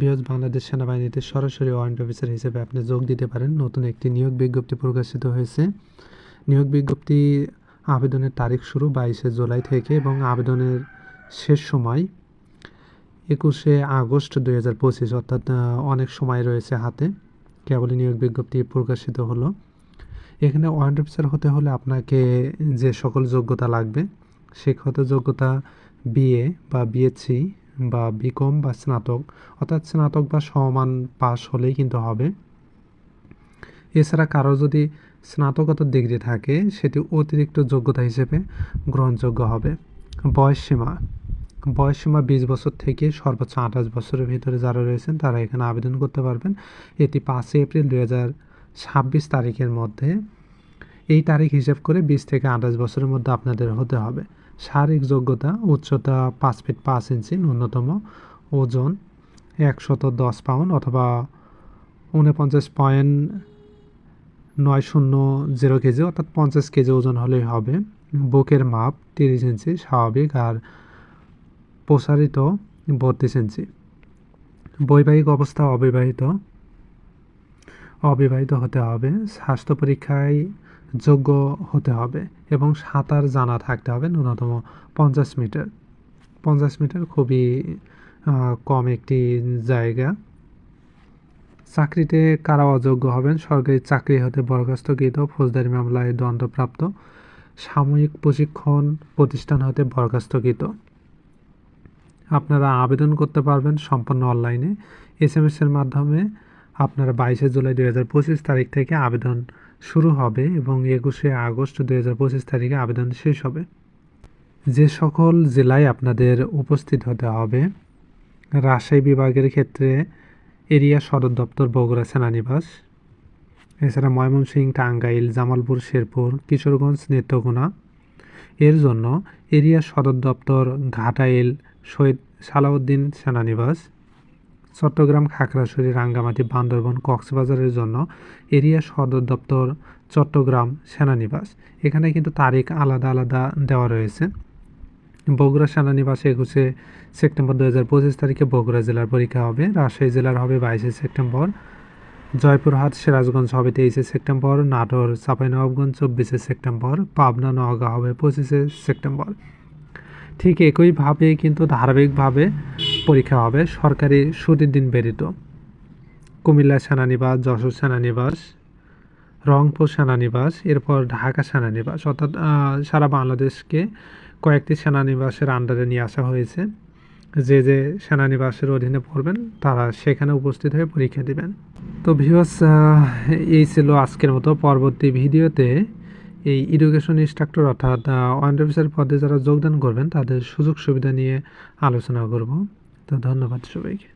বিহজ বাংলাদেশ সেনাবাহিনীতে সরাসরি warrant officer হিসেবে আপনি যোগ দিতে পারেন। নতুন একটি নিয়োগ বিজ্ঞপ্তি প্রকাশিত হয়েছে। নিয়োগ বিজ্ঞপ্তি আবেদনের তারিখ শুরু বাইশে জুলাই থেকে এবং আবেদনের শেষ সময় একুশে আগস্ট দুই হাজার পঁচিশ, অর্থাৎ অনেক সময় রয়েছে হাতে। কেবলই নিয়োগ বিজ্ঞপ্তি প্রকাশিত হলো। এখানে ওয়ারেন্ট অফিসার হতে হলে আপনাকে যে সকল যোগ্যতা লাগবে শিক্ষাগত যোগ্যতা বিএ বা বিএসসি বা বিকম বা স্নাতক, অর্থাৎ স্নাতক বা সমান পাস হলেই কিন্তু হবে। এছাড়া কারও যদি স্নাতকোত্তর ডিগ্রি থাকে, সেটি অতিরিক্ত যোগ্যতা হিসেবে গ্রহণযোগ্য হবে। বয়স সীমা বয়স সীমা বিশ বছর থেকে সর্বোচ্চ আঠাশ বছরের ভিতরে যারা রয়েছেন, তারা এখানে আবেদন করতে পারবেন। এটি পাঁচই এপ্রিল দু হাজার ছাব্বিশ তারিখের মধ্যে। এই তারিখ হিসাব করে বিশ থেকে আঠাশ বছরের মধ্যে আপনাদের হতে হবে। শারীরিক যোগ্যতা, উচ্চতা পাঁচ ফিট পাঁচ ইঞ্চি, ন্যূনতম ওজন একশত দশ পাউন্ড অথবা উনপঞ্চাশ পয়েন্ট নয় শূন্য জিরো কেজি অর্থাৎ পঞ্চাশ কেজি ওজন হলেই হবে। বুকের মাপ তিরিশ ইঞ্চি, স্বাভাবিক আর প্রসারিত বত্রিশ ইঞ্চি। বৈবাহিক অবস্থা অবিবাহিত অবিবাহিত হতে হবে। স্বাস্থ্য পরীক্ষায় যোগ্য হতে হবে এবং সাঁতার জানা থাকতে হবে ন্যূনতম পঞ্চাশ মিটার। পঞ্চাশ মিটার খুবই কম একটি জায়গা। চাকরিতে কারা অযোগ্য হবেন? সরকারি চাকরি হতে বরখাস্তকৃত ফৌজদারি মামলায় দণ্ডপ্রাপ্ত সাময়িক প্রশিক্ষণ প্রতিষ্ঠান হতে বরখাস্তকৃত। আপনারা আবেদন করতে পারবেন সম্পূর্ণ অনলাইনে। এস এম এর মাধ্যমে আপনারা বাইশে জুলাই দু হাজার পঁচিশ তারিখ থেকে আবেদন শুরু হবে এবং একুশে আগস্ট দুই হাজার পঁচিশ তারিখে আবেদন শেষ হবে। যে সকল জেলায় আপনাদের উপস্থিত হতে হবে, রাজশাহী বিভাগের ক্ষেত্রে এরিয়া সদর দপ্তর, বগুড়া সেনানিবাস, এছাড়া ময়মনসিংহ টাঙ্গাইল, জামালপুর, শেরপুর, কিশোরগঞ্জ, নেত্রকোনা। এর জন্য এরিয়া সদর দপ্তর, ঘাটাইল, শহীদ সালাউদ্দিন সেনানিবাস চট্টগ্রাম খাগড়াছড়ি রাঙ্গামাটি বান্দরবন কক্সবাজারের জন্য এরিয়া সদর দপ্তর চট্টগ্রাম সেনানিবাস। এখানে কিন্তু তারিখ আলাদা আলাদা দেওয়া রয়েছে। বগুড়া সেনানিবাসে একুশে সেপ্টেম্বর দু হাজার পঁচিশ তারিখে বগুড়া জেলার পরীক্ষা হবে। রাজশাহী জেলার হবে বাইশে সেপ্টেম্বর। জয়পুরহাট, সিরাজগঞ্জ হবে তেইশে সেপ্টেম্বর। নাটোর, চাঁপাইনবাবগঞ্জ চব্বিশে সেপ্টেম্বর। পাবনা, নওগাঁ হবে পঁচিশে সেপ্টেম্বর। ঠিক একইভাবে কিন্তু ধারাবাহিকভাবে পরীক্ষা হবে, সরকারি ছুটির দিন ব্যতীত। কুমিল্লা সেনানিবাস, যশোর সেনানিবাস, রংপুর সেনানিবাস, এরপর ঢাকা সেনানিবাস। অর্থাৎ সারা বাংলাদেশকে কয়েকটি সেনানিবাসের আন্ডারে নিয়ে আসা হয়েছে। যে যে সেনানিবাসের অধীনে পড়বেন, তারা সেখানে উপস্থিত হয়ে পরীক্ষা দেবেন। তো ভিউয়ার্স এই ছিল আজকের মতো পরবর্তী ভিডিওতে। এই এডুকেশন ইনস্ট্রাক্টর অর্থাৎ ওয়ান অফিসার পদে যারা যোগদান করবেন, তাদের সুযোগ সুবিধা নিয়ে আলোচনা করব। তো ধন্যবাদ সবাইকে।